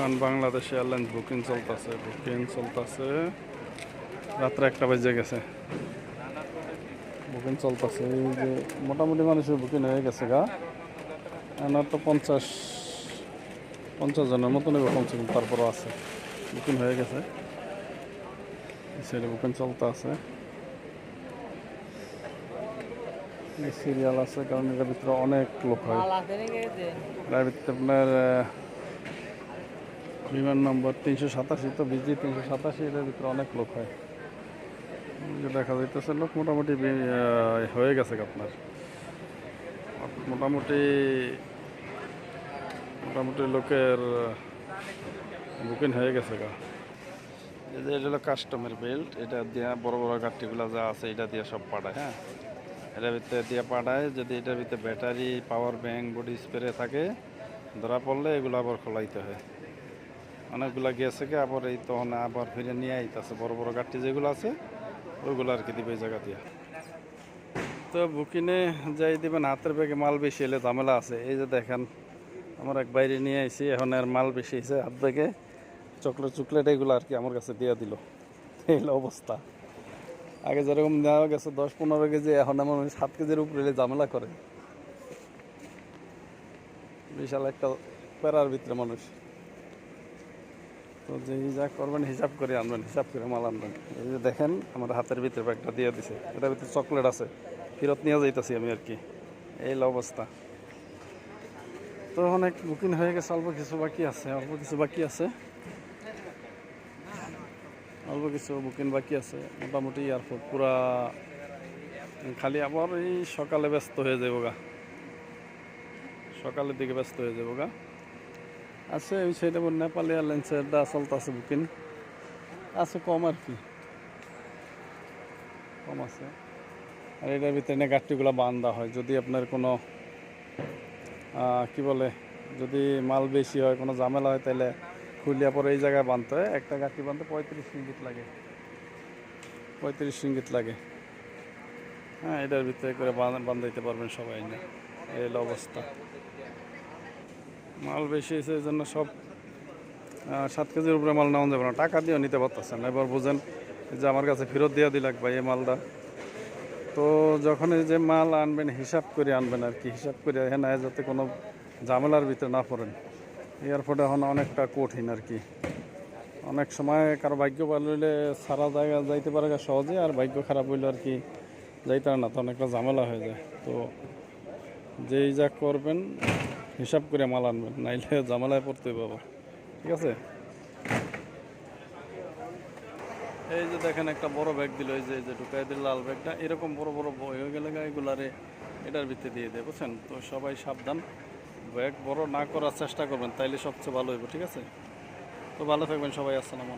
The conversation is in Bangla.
বিমান বাংলাদেশ এয়ারলাইন্স বুকিং চলতেছে বুকিং চলতেছে। রাত্রে একটা বাজে গেছে। বুকিং চলতেছে এই যে মোটামুটি মানুষের বুকিং হয়ে গেছে গা। এনার তো পঞ্চাশ পঞ্চাশ জনের মতন কিন্তু তারপরও আছে। বুকিং হয়ে গেছে। সেটা বুকিং চলতে আছে। সিরিয়াল আছে কারণ এটার ভিতরে অনেক লোক হয়। এটার ভিতরে আপনার বিমান নম্বর তিনশো সাতাশি, তো বিজি তিনশো সাতাশি এটার ভিতরে অনেক লোক হয়। যে দেখা যাইতেছে, লোক মোটামুটি হয়ে গেছে আপনার। মোটামুটি মোটামুটি লোকের বুকিং হয়ে গেছে গা। এই যে, এটা হলো কাস্টমার বেল্ট এটা দিয়ে বড় বড় গাড়িগুলো যা আছে, এটা দিয়ে সব পাঠায় হ্যাঁ? এটার ভিতরে দিয়ে পাঠায়, যদি এটার ভিতরে battery power bank body spray থাকে, ধরা পড়লে এগুলো আবার খোলাইতে হয়। অনেকগুলা গেছে কি, আবার এই তখন আবার ফিরে নিয়ে আইতেছে, বড় বড় গাড়ি যেগুলো আছে, ওইগুলো আর কি দিবে জায়গা দিয়ে। তো বুকিনে যাই দিবেন, হাতের ব্যাগে মাল বেশি এলে ঝামেলা আছে। এই যে দেখেন, আমার এক বাইরে নিয়ে আইছি, এখন আর মাল বেশি হয়েছে হাত ব্যাগে চকলেট চকলেট এগুলো আর কি আমার কাছে দিয়ে দিল। এই অবস্থা। আগে যেরকম নেওয়া গেছে, দশ পনেরো কেজি, এখন এমন সাত কেজির উপরে এলে ঝামেলা করে। বিশাল একটা প্যারার ভিতরে মানুষ। তো যে যা করবেন, হিসাব করে আনবেন, হিসাব করে মাল আনবেন। এই যে দেখেন, আমার হাতের ভিতরে ব্যাগটা দিয়ে দিছে। এটার ভিতরে চকলেট আছে। ফেরত নিয়ে যাইতেছি আমি আর কি। এই অবস্থা। তো অনেক বুকিং হয়ে গেছে, অল্প কিছু বাকি আছে, অল্প কিছু বাকি আছে। অল্প কিছু বুকিং বাকি আছে। মোটামুটি এয়ারপোর্ট পুরা খালি আবার এই সকালে ব্যস্ত হয়ে যাব গা। সকালের দিকে ব্যস্ত হয়ে যাব গা। আছে ওই সাইডে আবার নেপাল এয়ারলাইন্সের দা চলতেছে বুকিং আছে কম আর কি কম আছে আর এটার ভিতরে গাড়িগুলো বান্ধা হয় যদি আপনার কোনো কি বলে যদি মাল বেশি হয় কোনো ঝামেলা হয় তাহলে খুলিয়া পরে এই জায়গায় বাঁধতে হয় একটা গাঠি বাঁধতে পঁয়ত্রিশ রিঙ্গিত লাগে পঁয়ত্রিশ রিঙ্গিত লাগে হ্যাঁ এটার ভিতরে করে বাঁধাইতে পারবেন সবাই না এই অবস্থা মাল বেশি হয়েছে, এই জন্য সব সাত কেজির উপরে মাল নেওয়া যাবে না। টাকা দিয়েও নিতে পারতেছেন না। এবার বুঝেন যে আমার কাছে ফেরত দিয়ে দিলাক ভাই এই মালটা। তো যখন এই যে মাল আনবেন, হিসাব করে আনবেন আর কি, হিসাব করে হ্যাঁ যাতে কোনো ঝামেলার ভিতরে না পড়েন। এয়ারপোর্টে এখন অনেকটা কঠিন আর কি। অনেক সময় কারও ভাগ্য ভালো হইলে সারা জায়গা যাইতে পারে সহজে, আর ভাগ্য খারাপ হইলে আর কি যাইতে না, তো অনেকটা ঝামেলা হয়ে যায়। তো যেই যা করবেন হিসাব করে মাল আনবেন, নাইলে ঝামেলায় পড়তে পাবো ঠিক আছে? এই যে দেখেন, একটা বড় ব্যাগ দিল, এই যে এই যে ঢুকাই দিল লাল ব্যাগটা এরকম বড় বড় বই হয়ে গেলে এগুলারে এটার ভিতরে দিয়ে দেয়, বুঝছেন? তো সবাই সাবধান। ব্যাগ বড় না করার চেষ্টা করবেন, তাইলে সবচেয়ে ভালো হইব, ঠিক আছে? তো ভালো থাকবেন সবাই, আসসালাম